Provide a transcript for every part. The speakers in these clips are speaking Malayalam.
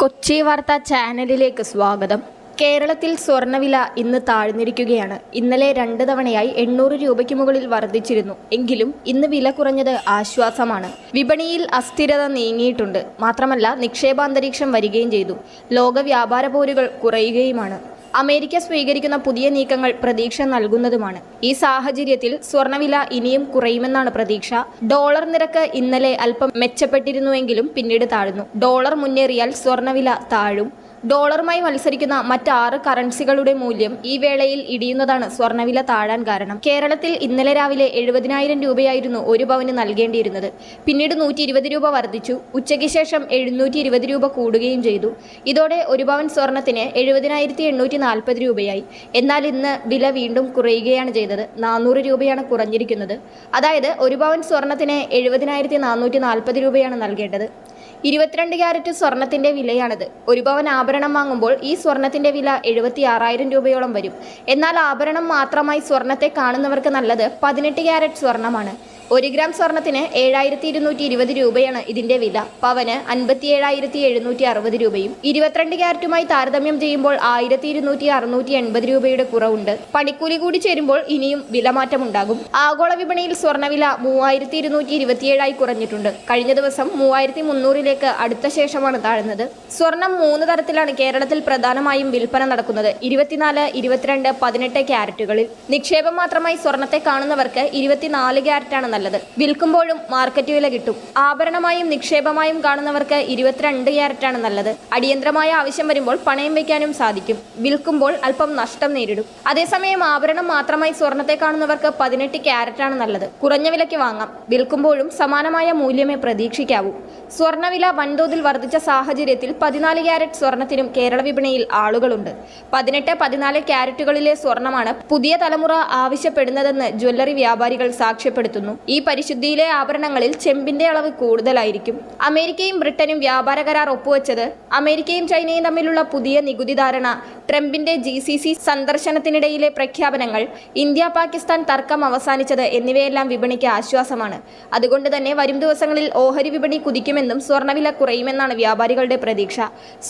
കൊച്ചി വാർത്താ ചാനലിലേക്ക് സ്വാഗതം. കേരളത്തിൽ സ്വർണവില ഇന്ന് താഴ്ന്നിരിക്കുകയാണ്. ഇന്നലെ രണ്ട് തവണയായി എണ്ണൂറ് രൂപയ്ക്ക് മുകളിൽ വർദ്ധിച്ചിരുന്നു. എങ്കിലും ഇന്ന് വില കുറഞ്ഞത് ആശ്വാസമാണ്. വിപണിയിൽ അസ്ഥിരത നീങ്ങിയിട്ടുണ്ട്. മാത്രമല്ല നിക്ഷേപാന്തരീക്ഷം വരികയും ചെയ്തു. ലോക വ്യാപാര പോരുകൾ കുറയുകയുമാണ്. അമേരിക്ക സ്വീകരിക്കുന്ന പുതിയ നീക്കങ്ങൾ പ്രതീക്ഷ നൽകുന്നതുമാണ്. ഈ സാഹചര്യത്തിൽ സ്വർണവില ഇനിയും കുറയുമെന്നാണ് പ്രതീക്ഷ. ഡോളർ നിരക്ക് ഇന്നലെ അല്പം മെച്ചപ്പെട്ടിരുന്നുവെങ്കിലും പിന്നീട് താഴ്ന്നു. ഡോളർ മുന്നേറിയാൽ സ്വർണവില താഴും. ഡോളറുമായി മത്സരിക്കുന്ന മറ്റാറ് കറൻസികളുടെ മൂല്യം ഈ വേളയിൽ ഇടിയുന്നതാണ് സ്വർണവില താഴാൻ കാരണം. കേരളത്തിൽ ഇന്നലെ രാവിലെ എഴുപതിനായിരം രൂപയായിരുന്നു ഒരു പവന് നൽകേണ്ടിയിരുന്നത്. പിന്നീട് നൂറ്റി ഇരുപത് രൂപ വർദ്ധിച്ചു. ഉച്ചയ്ക്ക് ശേഷം എഴുന്നൂറ്റി ഇരുപത് രൂപ കൂടുകയും ചെയ്തു. ഇതോടെ ഒരു പവൻ സ്വർണത്തിന് എഴുപതിനായിരത്തി എണ്ണൂറ്റി നാൽപ്പത് രൂപയായി. എന്നാൽ ഇന്ന് വില വീണ്ടും കുറയുകയാണ് ചെയ്തത്. നാനൂറ് രൂപയാണ് കുറഞ്ഞിരിക്കുന്നത്. അതായത് ഒരു പവൻ സ്വർണത്തിന് എഴുപതിനായിരത്തി നാനൂറ്റി നാൽപ്പത് രൂപയാണ് നൽകേണ്ടത്. ഇരുപത്തിരണ്ട് ക്യാരറ്റ് സ്വർണത്തിന്റെ വിലയാണിത്. ഒരു പവൻ ആഭരണം വാങ്ങുമ്പോൾ ഈ സ്വർണത്തിന്റെ വില എഴുപത്തി ആറായിരം രൂപയോളം വരും. എന്നാൽ ആഭരണം മാത്രമായി സ്വർണത്തെ കാണുന്നവർക്ക് നല്ലത് പതിനെട്ട് ക്യാരറ്റ് സ്വർണമാണ്. ഒരു ഗ്രാം സ്വർണത്തിന് ഏഴായിരത്തി ഇരുന്നൂറ്റി ഇരുപത് രൂപയാണ് ഇതിന്റെ വില. പവന് അൻപത്തി ഏഴായിരത്തി എഴുന്നൂറ്റി അറുപത് രൂപയും ഇരുപത്തിരണ്ട് ക്യാരറ്റുമായി താരതമ്യം ചെയ്യുമ്പോൾ ആയിരത്തി ഇരുന്നൂറ്റി അറുന്നൂറ്റി എൺപത് രൂപയുടെ കുറവുണ്ട്. പണിക്കൂലി കൂടി ചേരുമ്പോൾ ഇനിയും വിലമാറ്റമുണ്ടാകും. ആഗോള വിപണിയിൽ സ്വർണവില മൂവായിരത്തി ഇരുന്നൂറ്റി ഇരുപത്തിയേഴായി കുറഞ്ഞിട്ടുണ്ട്. കഴിഞ്ഞ ദിവസം മൂവായിരത്തി മുന്നൂറിലേക്ക് അടുത്ത ശേഷമാണ് താഴ്ന്നത്. സ്വർണം മൂന്ന് തരത്തിലാണ് കേരളത്തിൽ പ്രധാനമായും വിൽപ്പന നടക്കുന്നത്. ഇരുപത്തിനാല് ഇരുപത്തിരണ്ട് പതിനെട്ട് ക്യാരറ്റുകളിൽ. നിക്ഷേപം മാത്രമായി സ്വർണത്തെ കാണുന്നവർക്ക് ഇരുപത്തിനാല് ക്യാരറ്റാണ് നല്ലത്. വിൽക്കുമ്പോഴും മാർക്കറ്റ് വില കിട്ടും. ആഭരണമായും നിക്ഷേപമായും കാണുന്നവർക്ക് ഇരുപത്തിരണ്ട് ക്യാരറ്റാണ് നല്ലത്. അടിയന്തരമായ ആവശ്യം വരുമ്പോൾ പണയം വയ്ക്കാനും സാധിക്കും. വിൽക്കുമ്പോൾ അല്പം നഷ്ടം നേരിടും. അതേസമയം ആഭരണം മാത്രമായി സ്വർണത്തെ കാണുന്നവർക്ക് പതിനെട്ട് ക്യാരറ്റാണ് നല്ലത്. കുറഞ്ഞ വിലയ്ക്ക് വാങ്ങാം. വിൽക്കുമ്പോഴും സമാനമായ മൂല്യമേ പ്രതീക്ഷിക്കാവൂ. സ്വർണവില വൻതോതിൽ വർദ്ധിച്ച സാഹചര്യത്തിൽ പതിനാല് ക്യാരറ്റ് സ്വർണത്തിനും കേരള വിപണിയിൽ ആളുകളുണ്ട്. പതിനെട്ട് പതിനാല് ക്യാരറ്റുകളിലെ സ്വർണമാണ് പുതിയ തലമുറ ആവശ്യപ്പെടുന്നതെന്ന് ജ്വല്ലറി വ്യാപാരികൾ സാക്ഷ്യപ്പെടുത്തുന്നു. ഈ പരിശുദ്ധിയിലെ ആഭരണങ്ങളിൽ ചെമ്പിന്റെ അളവ് കൂടുതലായിരിക്കും. അമേരിക്കയും ബ്രിട്ടനും വ്യാപാര കരാർ ഒപ്പുവെച്ചത് അമേരിക്കയും ചൈനയും തമ്മിലുള്ള പുതിയ നികുതി ധാരണ ട്രംപിന്റെ ജി സി സി സന്ദർശനത്തിനിടയിലെ പ്രഖ്യാപനങ്ങൾ ഇന്ത്യ പാകിസ്ഥാൻ തർക്കം അവസാനിച്ചത് എന്നിവയെല്ലാം വിപണിക്ക് ആശ്വാസമാണ്. അതുകൊണ്ട് തന്നെ വരും ദിവസങ്ങളിൽ ഓഹരി വിപണി കുതിക്കുമെന്നും സ്വർണവില കുറയുമെന്നാണ് വ്യാപാരികളുടെ പ്രതീക്ഷ.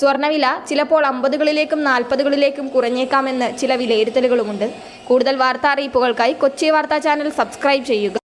സ്വർണവില ചിലപ്പോൾ അമ്പതുകളിലേക്കും നാൽപ്പതുകളിലേക്കും കുറഞ്ഞേക്കാമെന്ന് ചില വിലയിരുത്തലുകളുമുണ്ട്. കൂടുതൽ വാർത്താ അറിയിപ്പുകൾക്കായി കൊച്ചി വാർത്താ ചാനൽ സബ്സ്ക്രൈബ് ചെയ്യുക.